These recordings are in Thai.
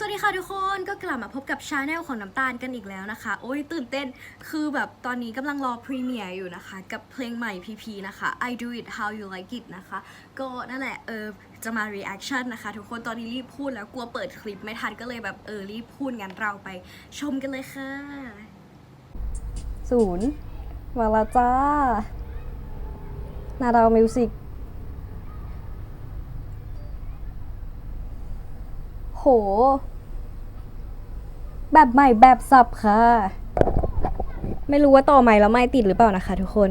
สวัสดีค่ะทุกคนก็กลับมาพบกับชาแนลของน้ำตาลกันอีกแล้วนะคะ โอ้ยตื่นเต้นคือแบบตอนนี้กำลังรอพรีเมียร์อยู่นะคะ กับเพลงใหม่ PP นะคะ I do it how you like it นะคะ ก็นั่นแหละเออจะมา reaction นะคะ ทุกคนตอนนี้รีบพูดแล้วกลัวเปิดคลิปไม่ทันก็เลยแบบเออรีบพูดงั้นเราไปชมกันเลยค่ะศูนย์มาแล้วจ้านาดาวมิวสิก แบบใหม่แบบสับค่ะ ไม่รู้ว่าต่อใหม่แล้วไม่ติดหรือเปล่านะคะทุกคน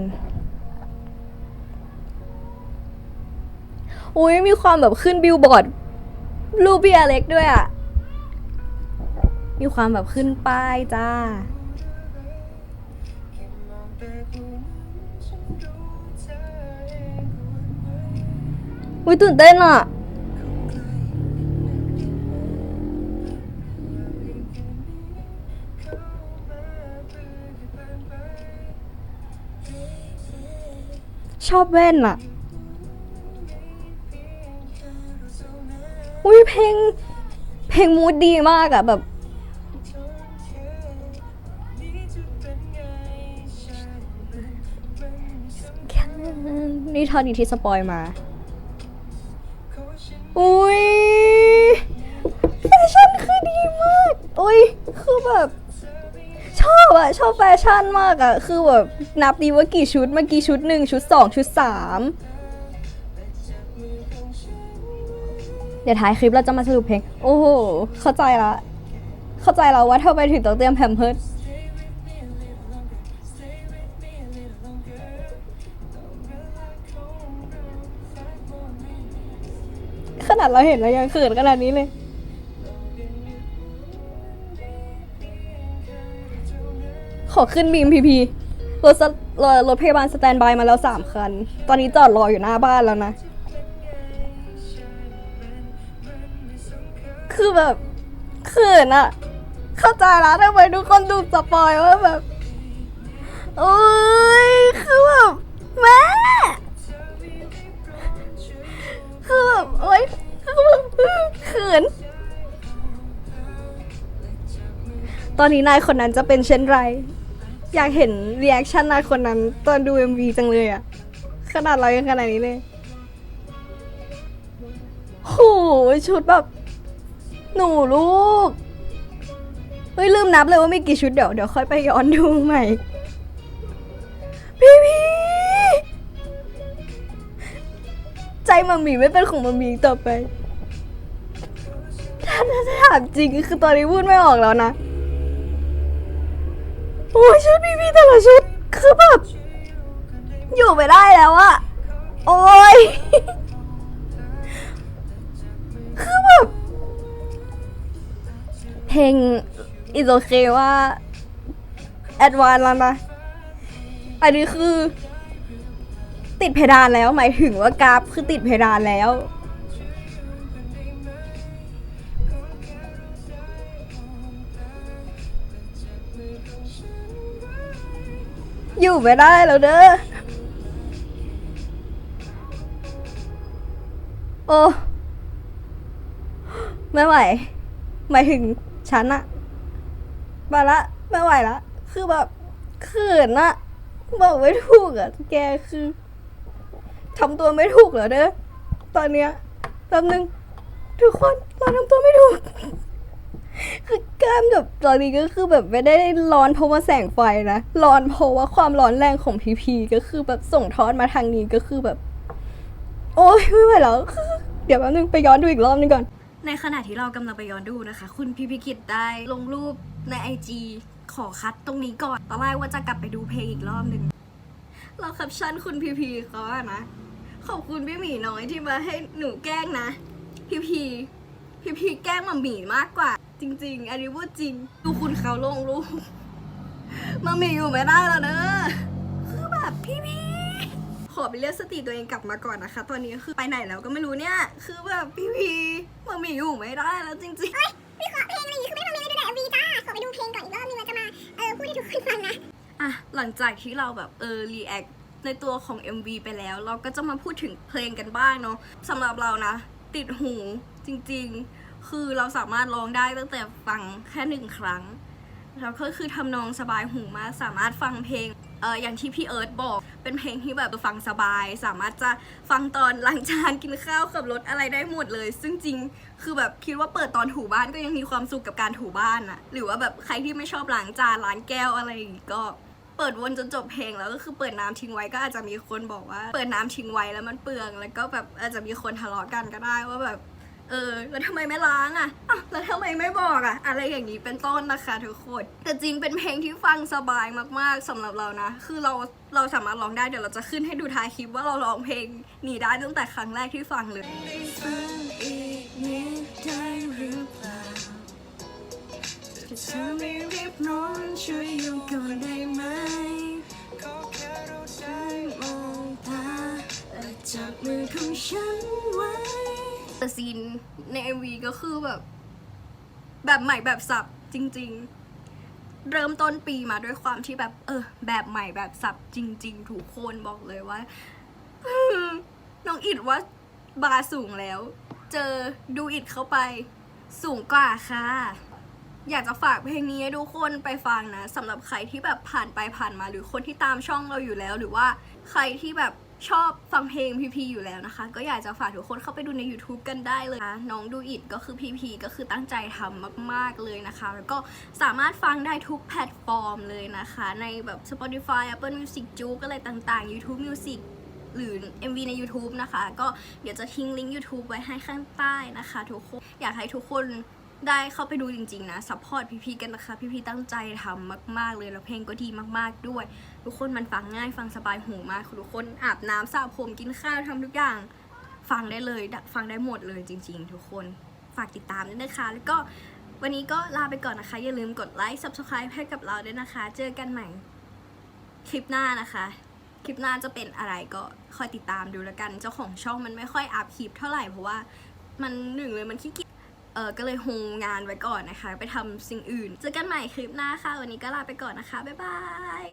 อุ้ยมีความแบบขึ้นบิลบอร์ดรูปพี่อเล็กด้วยอะมีความแบบขึ้นป้ายจ้า อุ้ยตื่นเต้นอะ ชอบแว่นอะอุ้ยเพลง เพลงมูดดีมากอะแบบ นี่เท่านี้ที่สปอยมา อุ้ยแฟชั่นคือดีมาก อุ้ยคือแบบ อบอะชอบแฟชั่นมากอะคือแบบนับดีว่ากี่ชุดเมื่อกี้ชุดหนึ่งชุดสองชุดสามเดี๋ยวท้ายคลิปเราจะมาสรุปเพลง โอ้โห เข้าใจละ เข้าใจแล้วว่าทำไมถึงต้องเตรียมแพมเพิร์ดขนาดเราเห็นแล้วยังเขินขนาดนี้เลย อขึ้นบีมพีพีรถสรถรถพยาบาลสแตนบายมาแล้วสามคัน ตอนนี้จอดรออยู่หน้าบ้านแล้วนะ คือแบบเขินอะเข้าใจแล้วทำไมทุกคนดูสปอยว่าแบบโอ้ยคือแบบแม่คือแบบโอ๊ยคือแบบเขิน ตอนนี้นายคนนั้นจะเป็นเช่นไร อยากเห็นเรีแอคชั่นนาคนนั้น ตอนดู MV จังเลยอะขนาดเรายังขนาดนี้เลยโหชุดแบบ หนูลูก เฮ้ยลืมนับเลยว่ามีกี่ชุดเดี๋ยวเดี๋ยวค่อยไปย้อนดูใหม่ พี่พี่ใจมัมมี่ไม่เป็นของมัมมี่ต่อไปถ้าถ้าถามจริงคือตอนนี้พูดไม่ออกแล้วนะ โอ้ยชุดพี่พี่แต่ละชุดคือแบบอยู่ไม่ได้แล้วอะโอ้ยคือแบบเพลง is okay ว่า advance แล้วนะอันนี้คือ ติดเพดานแล้วหมายถึงว่ากราฟคือติดเพดานแล้ว อยู่ไม่ได้แล้วเด้อ โอ้ ไม่ไหว หมายถึงฉันอะมาละ ไม่ไหวละ คือแบบเขินอะบอกไม่ถูกอะแกคือทำตัวไม่ถูกเหรอเด้อ ตอนเนี้ยแป๊บนึง ทุกคนเราทำตัวไม่ถูก คือกล้ามแบบตอนนี้ก็คือแบบไม่ได้ร้อนเพราะว่าแสงไฟนะ ร้อนเพราะว่าความร้อนแรงของพีพีก็คือแบบส่งทอดมาทางนี้ก็คือแบบ โอ้ยไม่ไหวแล้ว เดี๋ยวแป๊บนึงไปย้อนดูอีกรอบนึงก่อน ในขณะที่เรากำลังไปย้อนดูนะคะ คุณพิพิกิจได้ลงรูปในไอจีขอคัดตรงนี้ก่อนตอนแรกว่าจะกลับไปดูเพลงอีกรอบหนึ่งเราแคปชั่นคุณพีพีเขาอะนะ ขอบคุณพี่หมีน้อยที่มาให้หนูแกล้งนะ พีพี พีพีแกล้งมาหมีมากกว่า จริง ๆ อันนี้พูดจริง ดูคุณเขาลงรูปมาหมีอยู่ไม่ได้แล้วเนอะคือแบบพี่พีขอไปเรียกสติตัวเองกลับมาก่อนนะคะ ตอนนี้คือไปไหนแล้วก็ไม่รู้เนี่ย คือแบบพี่พีมาหมีอยู่ไม่ได้แล้วจริงๆพี่ขอเพลงอะไรอย่างงี้คือไม่ทำเพลงเลยดูแต่วีจ้าขอไปดูเพลงก่อนอีกรอบนึงแล้วจะมาเออพูดให้ทุกคนฟังนะอะหลังจากที่เราแบบเออรีแอคในตัวของ MV ไปแล้ว เราก็จะมาพูดถึงเพลงกันบ้างเนาะสำหรับเรานะ ติดหูจริง ๆ คือเราสามารถร้องได้ตั้งแต่ฟังแค่หนึ่งครั้งแล้วก็คือทำนองสบายหูมาก สามารถฟังเพลงเอออย่างที่พี่เอิร์ธบอก เป็นเพลงที่แบบฟังสบาย สามารถจะฟังตอนล้างจานกินข้าวขับรถอะไรได้หมดเลย ซึ่งจริงคือแบบคิดว่าเปิดตอนถูบ้านก็ยังมีความสุขกับการถูบ้านอะหรือว่าแบบใครที่ไม่ชอบล้างจานล้างแก้วอะไรอย่างงี้ก็เปิดวนจนจบเพลงแล้วก็คือเปิดน้ำทิ้งไว้ก็อาจจะมีคนบอกว่า เปิดน้ำทิ้งไว้แล้วมันเปลือง แล้วก็แบบอาจจะมีคนทะเลาะกันก็ได้ว่าแบบ เออ แล้วทำไมไม่ล้างอะอ้าวแล้วทำไมไม่บอกอะ อะไรอย่างนี้เป็นต้นนะคะทุกคนแต่จริงเป็นเพลงที่ฟังสบายมากๆสำหรับเรานะ คือเราเราสามารถร้องได้เดี๋ยวเราจะขึ้นให้ดูท้ายคลิปว่าเราร้องเพลงนี้ได้ตั้งแต่ครั้งแรกที่ฟังเลยเธอไม่รีบนอนช่วยอยู่ก่อนได้ไหมได้มองตาและจับมือของฉัน แต่ซีนใน MV ก็คือแบบ แบบใหม่แบบสับจริง ๆ เริ่มต้นปีมาด้วยความที่แบบ เออ แบบใหม่แบบสับจริงๆทุกคนบอกเลยว่าน้องอิดว่าบาสูงแล้ว เจอดูอิดเข้าไป สูงกว่าค่ะ อยากจะฝากเพลงนี้ให้ทุกคนไปฟังนะสำหรับใครที่แบบผ่านไปผ่านมาหรือคนที่ตามช่องเราอยู่แล้ว หรือว่าใครที่แบบ ชอบฟังเพลงพีพีอยู่แล้วนะคะ ก็อยากจะฝากทุกคนเข้าไปดูใน YouTube กันได้เลยนะน้องดูอิดก็คือพีพีก็คือตั้งใจทำมาก ๆ เลยนะคะ แล้วก็สามารถฟังได้ทุกแพลตฟอร์มเลยนะคะ ในแบบ Spotify Apple Music j u k อะไรต่างๆ YouTube Music หรือ MV ใน YouTube นะคะ ก็เดี๋ยวจะทิ้งลิงก์ YouTube ไว้ให้ข้างใต้นะคะ ทุกคน อยากให้ทุกคน ได้เข้าไปดูจริงๆนะซัพพอร์ตพี่ๆกันนะคะ พี่ๆตั้งใจทำมาก ๆ เลยแล้วเพลงก็ดีมากๆด้วย ทุกคนมันฟังง่ายฟังสบายหูมากทุกคนอาบน้ำสระผมกินข้าวทำทุกอย่าง ฟังได้เลยฟังได้หมดเลยจริง ๆ ทุกคนฝากติดตามด้วยนะคะ แล้วก็วันนี้ก็ลาไปก่อนนะคะ อย่าลืมกดไลค์ subscribe ให้กับเราด้วยนะคะ เจอกันใหม่คลิปหน้านะคะคลิปหน้าจะเป็นอะไรก็คอยติดตามดูแล้วกัน เจ้าของช่องมันไม่ค่อยอัพคลิปเท่าไหร่เพราะว่ามันหนึ่งเลยมันขี้เกียจ เออก็เลยโฮงงานไว้ก่อนนะคะ ไปทำสิ่งอื่น เจอกันใหม่คลิปหน้าค่ะ วันนี้ก็ลาไปก่อนนะคะ บ๊ายบาย